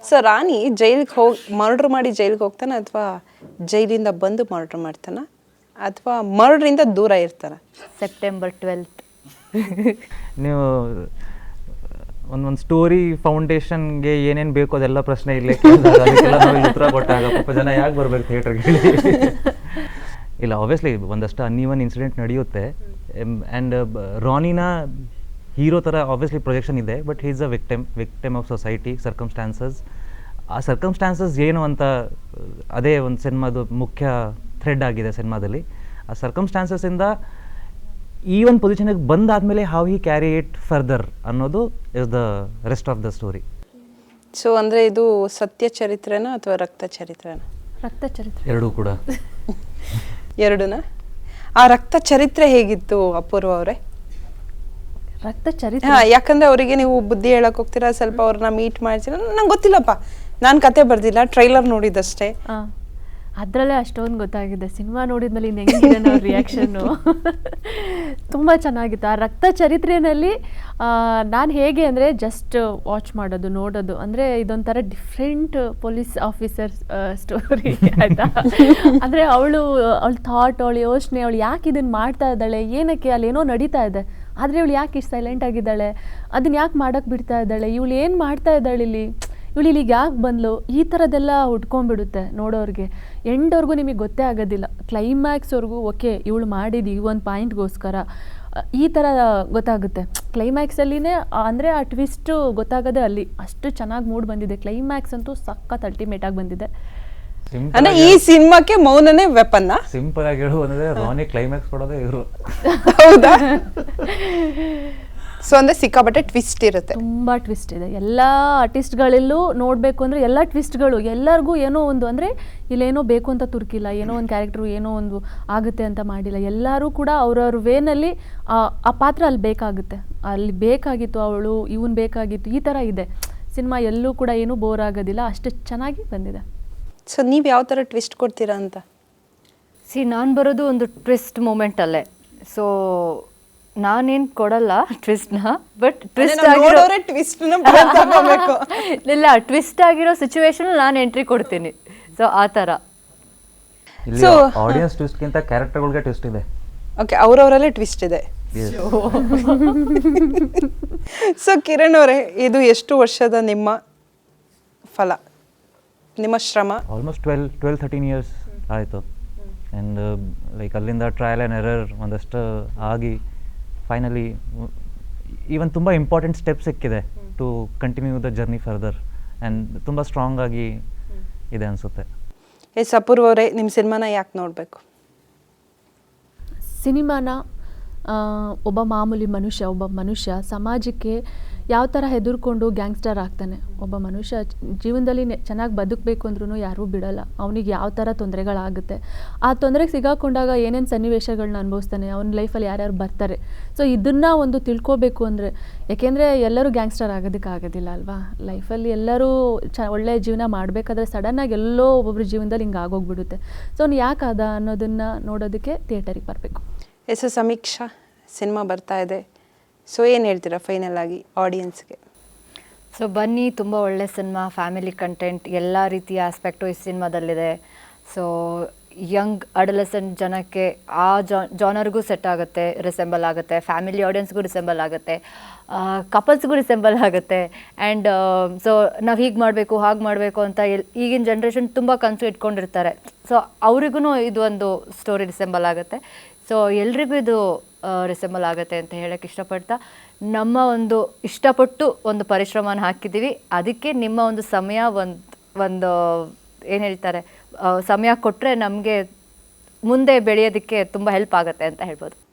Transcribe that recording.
So ರಾಣಿ ಜೈಲಿಗೆ ಹೋಗಿ murder ಮಾಡಿ ಜೈಲಿಗೆ ಹೋಗ್ತಾನೆ ಅಥವಾ ಜೈಲಿಂದ ಬಂದು ಮರ್ಡ್ರ್ ಮಾಡ್ತಾನ ಅಥವಾ ಮರ್ಡ್ರಿಂದ ದೂರ ಇರ್ತಾನ? ಸೆಪ್ಟೆಂಬರ್ ಟ್ವೆಲ್ತ್ ನೀವು ಒಂದೊಂದು ಸ್ಟೋರಿ ಫೌಂಡೇಶನ್ಗೆ ಏನೇನು ಬೇಕು ಅದೆಲ್ಲ ಪ್ರಶ್ನೆ ಇಲ್ಲೇ ಕೇಳಿದಾಗ ಅದಕ್ಕೆಲ್ಲ ನಾವು ಇಲ್ಲಿ ಉತ್ತರ ಕೊಟ್ಟಾಗ ಪಾಪ ಜನ ಯಾಕೆ ಬರ್ಬೇಕು ಥಿಯೇಟರ್ಗೆ ಇಲ್ಲ ಆಬ್ವಿಯಸ್ಲಿ ಒಂದಷ್ಟು ಅನ್ಈವನ್ ಇನ್ಸಿಡೆಂಟ್ ನಡೆಯುತ್ತೆ. ಆ್ಯಂಡ್ ರಾನಿನ ಹೀರೋ ಥರ ಆಬ್ವಿಯಸ್ಲಿ ಪ್ರೊಜೆಕ್ಷನ್ ಇದೆ but he's a victim victim of society circumstances ಆ ಸರ್ಕಮ್ಸ್ಟಾನ್ಸಸ್ ಏನು ಅಂತ ಅದೇ ಒಂದು ಸಿನಿಮಾದು ಮುಖ್ಯ ಥ್ರೆಡ್ ಆಗಿದೆ ಸಿನಿಮಾದಲ್ಲಿ. ಆ ಸರ್ಕಮ್ಸ್ಟಾನ್ಸಸ್ಸಿಂದ ಈ ಒಂದು ಪೊಜಿಷನಿಗೆ ಬಂದಾದ ಮೇಲೆ how he carry it further ಅನ್ನೋದು is the rest of the story so ಅಂದರೆ ಇದು ಸತ್ಯ ಚರಿತ್ರೆನ ಅಥವಾ ರಕ್ತ ಚರಿತ್ರೆನ? ರಕ್ತ ಚರಿತ್ರೆ. ಎರಡೂ ಕೂಡ. ಎರಡೂನಾ? ಆ ರಕ್ತ ಚರಿತ್ರೆ ಹೇಗಿತ್ತು ಅಪೂರ್ವ ಅವರೇ? ರಕ್ತ ಚರಿತ್ರೆ ಹಾ ಯಾಕಂದ್ರೆ ಅವರಿಗೆ ನೀವು ಬುದ್ಧಿ ಹೇಳಕ್ ಹೋಗ್ತೀರಾ ಸ್ವಲ್ಪ ಅವ್ರನ್ನ ಮೀಟ್ ಮಾಡ್ತೀರಾ ನಂಗೆ ಗೊತ್ತಿಲ್ಲಪ್ಪ. ನಾನು ಕತೆ ಬರ್ದಿಲ್ಲ ಟ್ರೈಲರ್ ನೋಡಿದ್ದಷ್ಟೇ ಆ, ಅದ್ರಲ್ಲೇ ಅಷ್ಟೊಂದು ಗೊತ್ತಾಗಿದೆ. ಸಿನಿಮಾ ನೋಡಿದ್ಮೇಲೆ ಇನ್ನು ಹೆಂಗಿದೆ ರಿಯಾಕ್ಷನ್ನು ತುಂಬ ಚೆನ್ನಾಗಿತ್ತು. ಆ ರಕ್ತ ಚರಿತ್ರೆಯಲ್ಲಿ ನಾನು ಹೇಗೆ ಅಂದರೆ ಜಸ್ಟ್ ವಾಚ್ ಮಾಡೋದು ನೋಡೋದು. ಅಂದರೆ ಇದೊಂಥರ ಡಿಫ್ರೆಂಟ್ ಪೊಲೀಸ್ ಆಫೀಸರ್ ಸ್ಟೋರಿ ಆಯಿತಾ? ಅಂದರೆ ಅವಳು ಅವಳ ಥಾಟ್ ಅವಳು ಯೋಚನೆ ಅವಳು ಯಾಕೆ ಇದನ್ನು ಮಾಡ್ತಾ ಇದ್ದಾಳೆ ಏನಕ್ಕೆ ಅಲ್ಲಿ ಏನೋ ನಡೀತಾ ಇದೆ. ಆದರೆ ಇವಳು ಯಾಕೆ ಇಷ್ಟು ಸೈಲೆಂಟ್ ಆಗಿದ್ದಾಳೆ? ಅದನ್ನ ಯಾಕೆ ಮಾಡೋಕ್ಕೆ ಬಿಡ್ತಾ ಇದ್ದಾಳೆ? ಇವಳು ಏನು ಮಾಡ್ತಾ ಇದ್ದಾಳೆ ಇಲ್ಲಿ? ಇವಳು ಇಲ್ಲಿಗೆ ಯಾಕೆ ಬಂದ್ಲು? ಈ ಥರದ್ದೆಲ್ಲ ಹುಟ್ಕೊಂಡ್ಬಿಡುತ್ತೆ ನೋಡೋರಿಗೆ. ಎಂಡವ್ರಿಗೂ ನಿಮಗೆ ಗೊತ್ತೇ ಆಗೋದಿಲ್ಲ. ಕ್ಲೈಮ್ಯಾಕ್ಸ್ವರೆಗೂ ಓಕೆ, ಇವಳು ಮಾಡಿದ್ದು ಈ ಒಂದು ಪಾಯಿಂಟ್ಗೋಸ್ಕರ. ಈ ಥರ ಗೊತ್ತಾಗುತ್ತೆ. ಕ್ಲೈಮ್ಯಾಕ್ಸಲ್ಲಿನೇ ಅಂದರೆ ಆ ಟ್ವಿಸ್ಟು ಗೊತ್ತಾಗೋದೇ ಅಲ್ಲಿ. ಅಷ್ಟು ಚೆನ್ನಾಗಿ ಮೂಡ್ ಬಂದಿದೆ. ಕ್ಲೈಮ್ಯಾಕ್ಸ್ ಅಂತೂ ಸಖತ್ ಅಲ್ಟಿಮೇಟಾಗಿ ಬಂದಿದೆ. ಅಂದ್ರೆ ಈ ಸಿನಿಮಾಕ್ಕೆ ಮೌನನೇ ವೆಪನ್ ಸಿಂಪಲ್ ಆಗಿ ಹೇಳು ಅಂದ್ರೆ ರಾನಿ ಕ್ಲೈಮ್ಯಾಕ್ಸ್ ಕೊಡೋದೇ ಇವರು. ಹೌದಾ? ಸೊ ಅಂದ್ರೆ ಸಿಕ್ಕಾಪಟ್ಟೆ ಟ್ವಿಸ್ಟ್ ಇರುತ್ತೆ. ತುಂಬಾ ಟ್ವಿಸ್ಟ್ ಇದೆ. ಎಲ್ಲ ಆರ್ಟಿಸ್ಟ್ಗಳಲ್ಲೂ ನೋಡಬೇಕು ಅಂದ್ರೆ ಎಲ್ಲ ಟ್ವಿಸ್ಟ್ಗಳು ಎಲ್ಲರಿಗೂ ಏನೋ ಒಂದು ಅಂದ್ರೆ ಇಲ್ಲೇನೋ ಬೇಕು ಅಂತ ತುರ್ಕಿಲ್ಲ ಏನೋ ಒಂದು ಕ್ಯಾರೆಕ್ಟ್ರು ಏನೋ ಒಂದು ಆಗುತ್ತೆ ಅಂತ ಮಾಡಿಲ್ಲ. ಎಲ್ಲರೂ ಕೂಡ ಅವ್ರವ್ರ ವೇನಲ್ಲಿ ಆ ಪಾತ್ರ ಅಲ್ಲಿ ಬೇಕಾಗುತ್ತೆ. ಅಲ್ಲಿ ಬೇಕಾಗಿತ್ತು ಅವಳು ಇವನ್ ಬೇಕಾಗಿತ್ತು ಈ ಥರ ಇದೆ. ಸಿನಿಮಾ ಎಲ್ಲೂ ಕೂಡ ಏನೂ ಬೋರ್ ಆಗೋದಿಲ್ಲ. ಅಷ್ಟು ಚೆನ್ನಾಗಿ ಬಂದಿದೆ. ಸೊ ನೀವು ಯಾವ ಥರ ಟ್ವಿಸ್ಟ್ ಕೊಡ್ತೀರಾ ಅಂತ? ಸಿ ನಾನು ಬರೋದು ಒಂದು ಟ್ವಿಸ್ಟ್ ಮೂಮೆಂಟಲ್ಲೇ ಸೊ ನಾನೇನು ಕೊಡಲ್ಲ ಟ್ವಿಸ್ಟ್ನ ಬಟ್ ಟ್ವಿಸ್ಟ್ ಆಗಿರೋ ಟ್ವಿಸ್ಟ್ ಇಲ್ಲ ಟ್ವಿಸ್ಟ್ ಆಗಿರೋ ಸಿಚುವೇಶನ್ ನಾನು ಎಂಟ್ರಿ ಕೊಡ್ತೀನಿ. ಸೊ ಆ ಥರ ಇಲ್ಲಿ ಆಡಿಯನ್ಸ್ ಟ್ವಿಸ್ಟ್ಗಿಂತ ಕ್ಯಾರೆಕ್ಟರ್ಗಳಿಗೆ ಟ್ವಿಸ್ಟ್ ಇದೆ. ಓಕೆ ಅವರವರಲ್ಲೇ ಟ್ವಿಸ್ಟ್ ಇದೆ. ಸೊ ಕಿರಣ್ ಅವರೇ ಇದು ಎಷ್ಟು ವರ್ಷದ ನಿಮ್ಮ ಫಲ? ನಿಮ್ಮ ಶ್ರಮ? Almost twelve twelve thirteen years ಆಯಿತು. ಆ್ಯಂಡ್ ಲೈಕ್ ಅಲ್ಲಿಂದ ಟ್ರಯಲ್ ಆ್ಯಂಡ್ ಎರರ್ ಒಂದಷ್ಟು ಆಗಿ ಫೈನಲಿ ಈವನ್ ತುಂಬ ಇಂಪಾರ್ಟೆಂಟ್ ಸ್ಟೆಪ್ ಸಿಕ್ಕಿದೆ to continue the journey further and ತುಂಬ ಸ್ಟ್ರಾಂಗ್ ಆಗಿ ಇದೆ ಅನಿಸುತ್ತೆ. ಏ ಅಪೂರ್ವ ಅವರೇ ನಿಮ್ಮ ಸಿನಿಮಾನ ಯಾಕೆ ನೋಡಬೇಕು? ಸಿನಿಮಾನ ಒಬ್ಬ ಮಾಮೂಲಿ ಮನುಷ್ಯ, ಒಬ್ಬ ಮನುಷ್ಯ ಸಮಾಜಕ್ಕೆ ಯಾವ ಥರ ಹೆದರ್ಕೊಂಡು ಗ್ಯಾಂಗ್ಸ್ಟರ್ ಆಗ್ತಾನೆ. ಒಬ್ಬ ಮನುಷ್ಯ ಜೀವನದಲ್ಲಿ ಚೆನ್ನಾಗಿ ಬದುಕಬೇಕು ಅಂದ್ರೂ ಯಾರೂ ಬಿಡಲ್ಲ. ಅವನಿಗೆ ಯಾವ ಥರ ತೊಂದರೆಗಳಾಗುತ್ತೆ. ಆ ತೊಂದರೆಗೆ ಸಿಗಾಕೊಂಡಾಗ ಏನೇನು ಸನ್ನಿವೇಶಗಳನ್ನ ಅನುಭವಿಸ್ತಾನೆ, ಅವನ ಲೈಫಲ್ಲಿ ಯಾರ್ಯಾರು ಬರ್ತಾರೆ. ಸೊ, ಇದನ್ನು ಒಂದು ತಿಳ್ಕೊಬೇಕು ಅಂದರೆ, ಯಾಕೆಂದರೆ ಎಲ್ಲರೂ ಗ್ಯಾಂಗ್ಸ್ಟರ್ ಆಗೋದಕ್ಕೆ ಆಗೋದಿಲ್ಲ ಅಲ್ವಾ? ಲೈಫಲ್ಲಿ ಎಲ್ಲರೂ ಚ ಒಳ್ಳೆಯ ಜೀವನ ಮಾಡಬೇಕಾದ್ರೆ ಸಡನ್ನಾಗಿ ಎಲ್ಲೋ ಒಬ್ಬೊಬ್ಬರ ಜೀವನದಲ್ಲಿ ಹಿಂಗೆ ಆಗೋಗ್ಬಿಡುತ್ತೆ. ಸೊ, ಅವ್ನು ಯಾಕಾದ ಅನ್ನೋದನ್ನು ನೋಡೋದಕ್ಕೆ ಥಿಯೇಟರಿಗೆ ಬರಬೇಕು. ಎಸ್ ಸಮೀಕ್ಷಾ ಸಿನಿಮಾ ಬರ್ತಾ ಇದೆ. ಸೊ ಏನು ಹೇಳ್ತೀರಾ ಫೈನಲ್ ಆಗಿ ಆಡಿಯನ್ಸ್ಗೆ ಸೊ ಬನ್ನಿ, ತುಂಬ ಒಳ್ಳೆ ಸಿನಿಮಾ ಫ್ಯಾಮಿಲಿ ಕಂಟೆಂಟ್ ಎಲ್ಲ ರೀತಿಯ ಆಸ್ಪೆಕ್ಟು ಈ ಸಿನಿಮಾದಲ್ಲಿದೆ. ಸೊ ಯಂಗ್ ಅಡಲಸೆಂಟ್ ಜನಕ್ಕೆ ಆ ಜಾನರ್ಗೂ ಸೆಟ್ ಆಗುತ್ತೆ ರಿಸೆಂಬಲ್ ಆಗುತ್ತೆ ಫ್ಯಾಮಿಲಿ ಆಡಿಯನ್ಸ್ಗೂ ರಿಸೆಂಬಲ್ ಆಗುತ್ತೆ ಕಪಲ್ಸ್ಗೂ ರಿಸೆಂಬಲ್ ಆಗುತ್ತೆ. ಆ್ಯಂಡ್ ಸೊ ನಾವು ಹೀಗೆ ಮಾಡಬೇಕು, ಹಾಗೆ ಮಾಡಬೇಕು ಅಂತ ಈಗಿನ ಜನ್ರೇಷನ್ ತುಂಬ ಕನಸು ಇಟ್ಕೊಂಡಿರ್ತಾರೆ. ಸೊ ಅವ್ರಿಗೂ ಇದು ಒಂದು ಸ್ಟೋರಿ ರಿಸೆಂಬಲ್ ಆಗುತ್ತೆ. ಸೊ ಎಲ್ರಿಗೂ ಇದು ರಿಸೆಂಬಲ್ ಆಗುತ್ತೆ ಅಂತ ಹೇಳಕ್ಕೆ ಇಷ್ಟಪಡ್ತಾ, ನಮ್ಮ ಒಂದು ಇಷ್ಟಪಟ್ಟು ಒಂದು ಪರಿಶ್ರಮನ ಹಾಕಿದ್ದೀವಿ. ಅದಕ್ಕೆ ನಿಮ್ಮ ಒಂದು ಸಮಯ ಒಂದು ಒಂದು, ಏನು ಹೇಳ್ತಾರೆ ಸಮಯ ಕೊಟ್ಟರೆ ನಮಗೆ ಮುಂದೆ ಬೆಳೆಯೋದಕ್ಕೆ ತುಂಬ ಹೆಲ್ಪ್ ಆಗುತ್ತೆ ಅಂತ ಹೇಳ್ಬೋದು.